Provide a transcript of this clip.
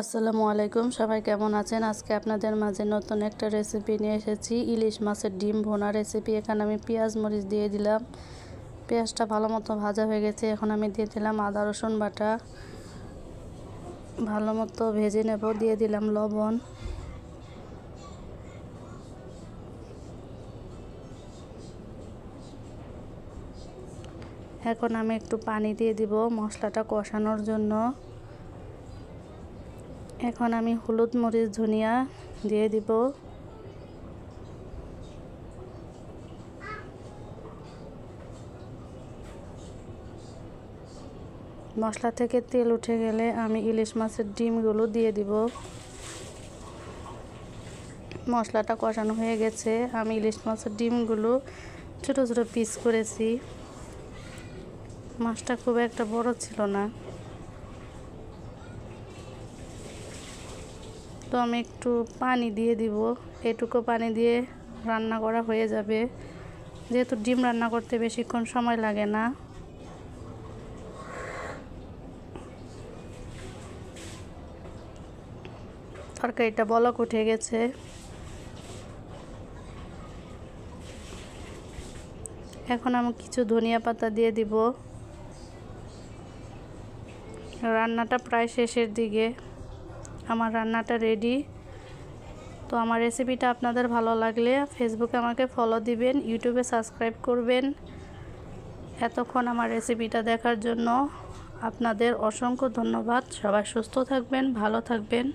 আসসালামু আলাইকুম। সবাই কেমন আছেন? আজকে আপনাদের মাঝে নতুন একটা রেসিপি নিয়ে এসেছি। ইলিশ মাছের ডিম ভোনা রেসিপি এখানে আমি পেঁয়াজ মরিচ দিয়ে দিলাম। পেঁয়াজটা ভালো মতো ভাজা হয়ে গেছে। এখন আমি দিয়ে দিলাম আদা, রসুন বাটা। ভালো মতো ভেজে নেব। দিয়ে দিলাম লবণ। এখন আমি একটু পানি দিয়ে দিব মশলাটা কষানোর জন্য। এখন আমি হলুদ মরিচ, ধনিয়া দিয়ে দিব। মশলা থেকে তেল উঠে গেলে আমি ইলিশ মাছের ডিমগুলো দিয়ে দিব। মশলাটা কষানো হয়ে গেছে। আমি ইলিশ মাছের ডিমগুলো ছোট ছোট পিস করেছি। মাছটা খুব একটা বড় ছিল না। তো আমি একটু পানি দিয়ে দিব। এটুকু পানি দিয়ে রান্না করা হয়ে যাবে। যেহেতু ডিম রান্না করতে বেশিক্ষণ সময় লাগে না। তরকারিটা বলক উঠে গেছে। এখন আমি কিছু ধনিয়া পাতা দিয়ে দিব। রান্নাটা প্রায় শেষের দিকে। আমার রান্নাটা রেডি তো আমার রেসিপিটা আপনাদের ভালো লাগলে ফেসবুকে আমাকে ফলো দিবেন ইউটিউবে সাবস্ক্রাইব করবেন। এতক্ষণ আমার রেসিপিটা দেখার জন্য আপনাদের অসংখ্য ধন্যবাদ। সবাই সুস্থ থাকবেন, ভালো থাকবেন।